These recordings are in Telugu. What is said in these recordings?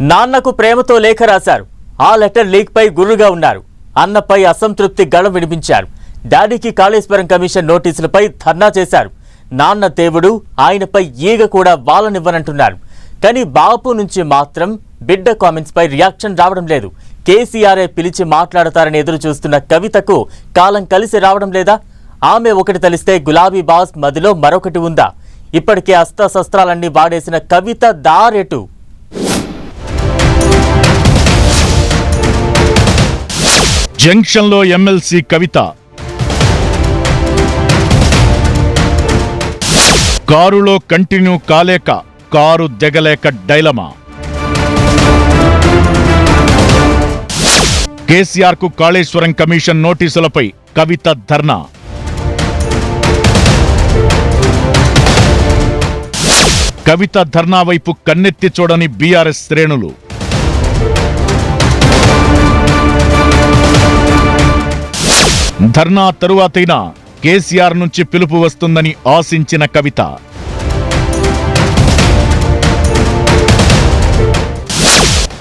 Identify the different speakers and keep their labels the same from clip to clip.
Speaker 1: నాన్నకు ప్రేమతో లేఖ రాశారు. ఆ లెటర్ లీక్పై గురుగా గుర్రుగా ఉన్నారు. అన్నపై అసంతృప్తి గళం వినిపించారు. డాడీకి కాళేశ్వరం కమిషన్ నోటీసులపై ధర్నా చేశారు. నాన్న దేవుడు ఆయనపై ఈగ కూడా వాలనివ్వనంటున్నారు. కానీ బాపు నుంచి మాత్రం బిడ్డ కామెంట్స్పై రియాక్షన్ రావడం లేదు. కేసీఆర్ఏ పిలిచి మాట్లాడతారని ఎదురు చూస్తున్న కవితకు కాలం కలిసి రావడం లేదా? ఆమె ఒకటి తలిస్తే గులాబీ బాస్ మదిలో మరొకటి ఉందా? ఇప్పటికే అస్త్రశస్త్రాలన్నీ వాడేసిన కవిత దారెటు.
Speaker 2: జంక్షన్లో ఎమ్మెల్సీ కవిత. కారులో కంటిన్యూ కాలేక కారు దిగలేక డైలమా? కేసీఆర్కు కాళేశ్వరం కమిషన్ నోటీసులపై కవిత ధర్నా. కవిత ధర్నా వైపు కన్నెత్తి చూడని బీఆర్ఎస్ శ్రేణులు. ధర్నా తరువాతైనా కేసీఆర్ నుంచి పిలుపు వస్తుందని ఆశించిన కవిత.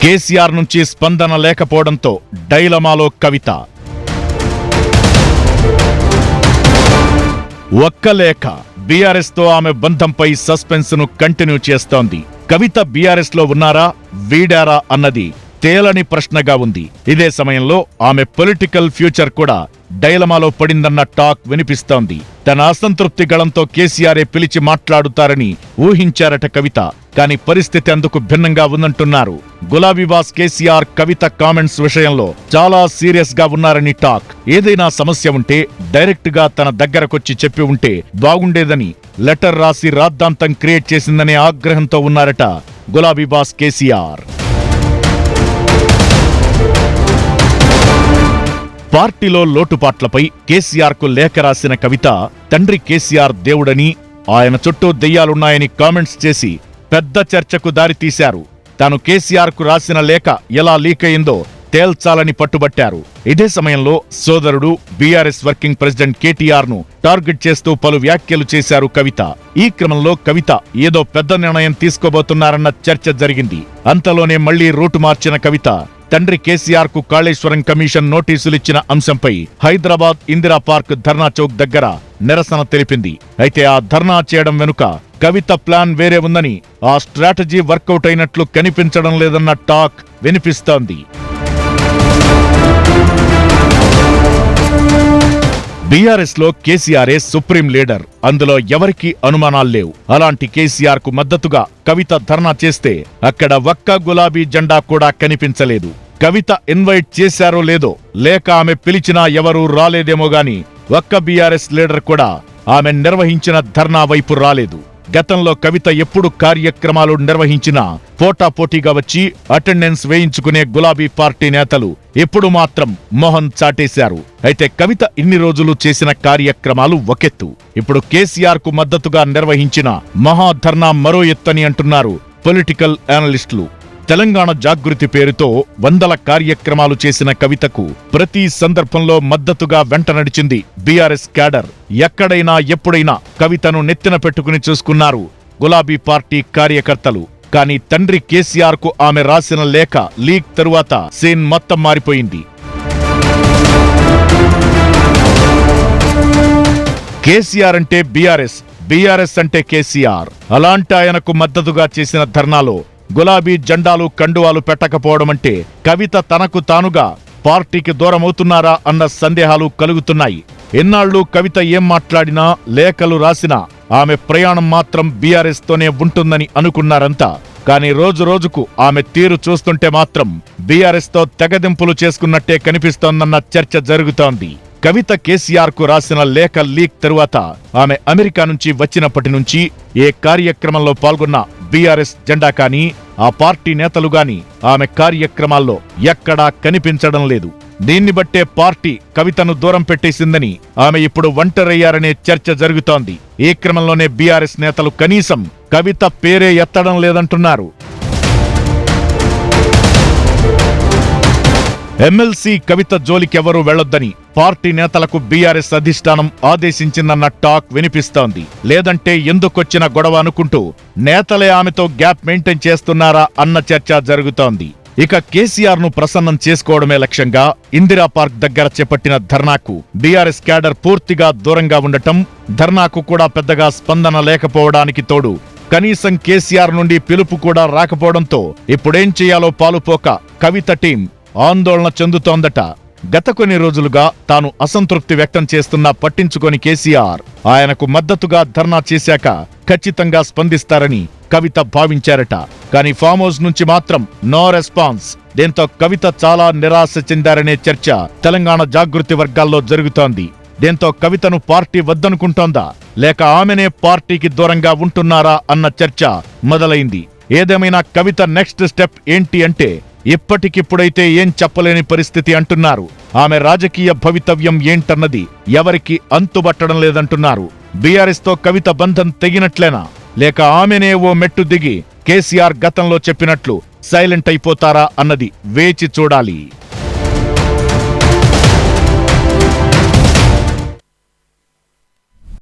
Speaker 2: కేసీఆర్ నుంచి స్పందన లేకపోవడంతో డైలమాలో కవిత. ఒక్క లేఖ బీఆర్ఎస్తో ఆమె బంధంపై సస్పెన్స్ను కంటిన్యూ చేస్తోంది. కవిత బీఆర్ఎస్లో ఉన్నారా? వీడారా? అన్నది తేలని ప్రశ్నగా ఉంది. ఇదే సమయంలో ఆమె పొలిటికల్ ఫ్యూచర్ కూడా డైలమాలో పడిందన్న టాక్ వినిపిస్తోంది. తన అసంతృప్తి గళంతో కేసీఆరే పిలిచి మాట్లాడుతారని ఊహించారట కవిత. కానీ పరిస్థితి అందుకు భిన్నంగా ఉందంటున్నారు. గులాబీ బాస్ కేసీఆర్ కవిత కామెంట్స్ విషయంలో చాలా సీరియస్గా ఉన్నారని టాక్. ఏదైనా సమస్య ఉంటే డైరెక్ట్గా తన దగ్గరకొచ్చి చెప్పి ఉంటే బాగుండేదని లెటర్ రాసి రాద్ధాంతం క్రియేట్ చేసిందనే ఆగ్రహంతో ఉన్నారట గులాబీ బాస్ కేసీఆర్. పార్టీలో లోటుపాట్లపై కేసీఆర్కు లేఖ రాసిన కవిత తండ్రి కేసీఆర్ దేవుడని ఆయన చుట్టూ దెయ్యాలున్నాయని కామెంట్స్ చేసి పెద్ద చర్చకు దారితీశారు. తాను కేసీఆర్కు రాసిన లేఖ ఎలా లీక్ అయిందో తేల్చాలని పట్టుబట్టారు. ఇదే సమయంలో సోదరుడు బీఆర్ఎస్ వర్కింగ్ ప్రెసిడెంట్ కేటీఆర్ను టార్గెట్ చేస్తూ పలు వ్యాఖ్యలు చేశారు కవిత. ఈ క్రమంలో కవిత ఏదో పెద్ద నిర్ణయం తీసుకోబోతున్నారన్న చర్చ జరిగింది. అంతలోనే మళ్ళీ రూటు మార్చిన కవిత తండ్రి కేసీఆర్కు కాళేశ్వరం కమిషన్ నోటీసులిచ్చిన అంశంపై హైదరాబాద్ ఇందిరా పార్క్ ధర్నా చౌక్ దగ్గర నిరసన తెలిపింది. అయితే ఆ ధర్నా చేయడం వెనుక కవిత ప్లాన్ వేరే ఉందని ఆ స్ట్రాటజీ వర్కౌట్ అయినట్లు కనిపించడం లేదన్న టాక్ వినిపిస్తోంది. బీఆర్ఎస్లో కేసీఆర్ఏ సుప్రీం లీడర్. అందులో ఎవరికీ అనుమానాలు లేవు. అలాంటి కేసీఆర్కు మద్దతుగా కవిత ధర్నా చేస్తే అక్కడ ఒక్క గులాబీ జెండా కూడా కనిపించలేదు. కవిత ఇన్వైట్ చేశారో లేదో లేక ఆమె పిలిచినా ఎవరూ రాలేదేమో గాని ఒక్క బీఆర్ఎస్ లీడర్ కూడా ఆమె నిర్వహించిన ధర్నా వైపు రాలేదు. గతంలో కవిత ఎప్పుడు కార్యక్రమాలు నిర్వహించినా పోటాపోటీగా వచ్చి అటెండెన్స్ వేయించుకునే గులాబీ పార్టీ నేతలు ఎప్పుడు మాత్రం మోహన్ చాటేశారు. అయితే కవిత ఇన్ని రోజులు చేసిన కార్యక్రమాలు ఒకెత్తు. ఇప్పుడు కేసీఆర్కు మద్దతుగా నిర్వహించిన మహాధర్నా మరో ఎత్తని అంటున్నారు పొలిటికల్ అనలిస్టులు. తెలంగాణ జాగృతి పేరుతో వందల కార్యక్రమాలు చేసిన కవితకు ప్రతి సందర్భంలో మద్దతుగా వెంట నడిచింది బీఆర్ఎస్ క్యాడర్. ఎక్కడైనా ఎప్పుడైనా కవితను నెత్తిన పెట్టుకుని చూసుకున్నారు గులాబీ పార్టీ కార్యకర్తలు. కానీ తండ్రి కేసీఆర్కు ఆమె రాసిన లేఖ లీక్ తరువాత సీన్ మొత్తం మారిపోయింది. కేసీఆర్ అంటే బీఆర్ఎస్ బీఆర్ఎస్ అంటే కేసీఆర్. అలాంటి ఆయనకు మద్దతుగా చేసిన ధర్నాలో గులాబీ జెండాలు కండువాలు పెట్టకపోవడం అంటే కవిత తనకు తానుగా పార్టీకి దూరమవుతున్నారా అన్న సందేహాలు కలుగుతున్నాయి. ఎన్నాళ్ళు కవిత ఏం మాట్లాడినా లేఖలు రాసినా ఆమె ప్రయాణం మాత్రం బీఆర్ఎస్ తోనే ఉంటుందని అనుకున్నారంతా. కానీ రోజు రోజుకు ఆమె తీరు చూస్తుంటే మాత్రం బీఆర్ఎస్తో తెగదింపులు చేసుకున్నట్టే కనిపిస్తోందన్న చర్చ జరుగుతోంది. కవిత కేసీఆర్కు రాసిన లేఖ లీక్ తరువాత ఆమె అమెరికా నుంచి వచ్చినప్పటి నుంచి ఏ కార్యక్రమంలో పాల్గొన్న బీఆర్ఎస్ జెండా కానీ ఆ పార్టీ నేతలు గాని ఆమె కార్యక్రమాల్లో ఎక్కడా కనిపించడం లేదు. దీన్ని బట్టే పార్టీ కవితను దూరం పెట్టేసిందని ఆమె ఇప్పుడు ఒంటరయ్యారనే చర్చ జరుగుతోంది. ఈ క్రమంలోనే బీఆర్ఎస్ నేతలు కనీసం కవిత పేరే ఎత్తడం లేదంటున్నారు. ఎమ్మెల్సీ కవిత జోలికెవరూ వెళ్ళొద్దని పార్టీ నేతలకు బీఆర్ఎస్ అధిష్టానం ఆదేశించిందన్న టాక్ వినిపిస్తోంది. లేదంటే ఎందుకొచ్చిన గొడవ అనుకుంటూ నేతలే ఆమెతో గ్యాప్ మెయింటైన్ చేస్తున్నారా అన్న చర్చ జరుగుతోంది. ఇక కేసీఆర్ను ప్రసన్నం చేసుకోవడమే లక్ష్యంగా ఇందిరా పార్క్ దగ్గర చేపట్టిన ధర్నాకు బీఆర్ఎస్ క్యాడర్ పూర్తిగా దూరంగా ఉండటం ధర్నాకు కూడా పెద్దగా స్పందన లేకపోవడానికి తోడు కనీసం కేసీఆర్ నుండి పిలుపు కూడా రాకపోవడంతో ఇప్పుడేం చేయాలో పాలుపోక కవిత టీం ఆందోళన చెందుతోందట. గత కొన్ని రోజులుగా తాను అసంతృప్తి వ్యక్తం చేస్తున్నా పట్టించుకొని కేసీఆర్ ఆయనకు మద్దతుగా ధర్నా చేశాక ఖచ్చితంగా స్పందిస్తారని కవిత భావించారట. కానీ ఫామ్ హౌస్ నుంచి మాత్రం నో రెస్పాన్స్. దీంతో కవిత చాలా నిరాశ చెందారనే చర్చ తెలంగాణ జాగృతి వర్గాల్లో జరుగుతోంది. దీంతో కవితను పార్టీ వద్దనుకుంటోందా? లేక ఆమెనే పార్టీకి దూరంగా ఉంటున్నారా అన్న చర్చ మొదలైంది. ఏదేమైనా కవిత నెక్స్ట్ స్టెప్ ఏంటి అంటే ఇప్పటికిప్పుడైతే ఏం చెప్పలేని పరిస్థితి అంటున్నారు. ఆమె రాజకీయ భవితవ్యం ఏంటన్నది ఎవరికి అంతుబట్టడం లేదంటున్నారు. బీఆర్ఎస్తో కవిత బంధం తెగినట్లేనా? లేక ఆమెనే ఓ మెట్టు దిగి కేసీఆర్ గతంలో చెప్పినట్లు సైలెంట్ అయిపోతారా అన్నది వేచి చూడాలి.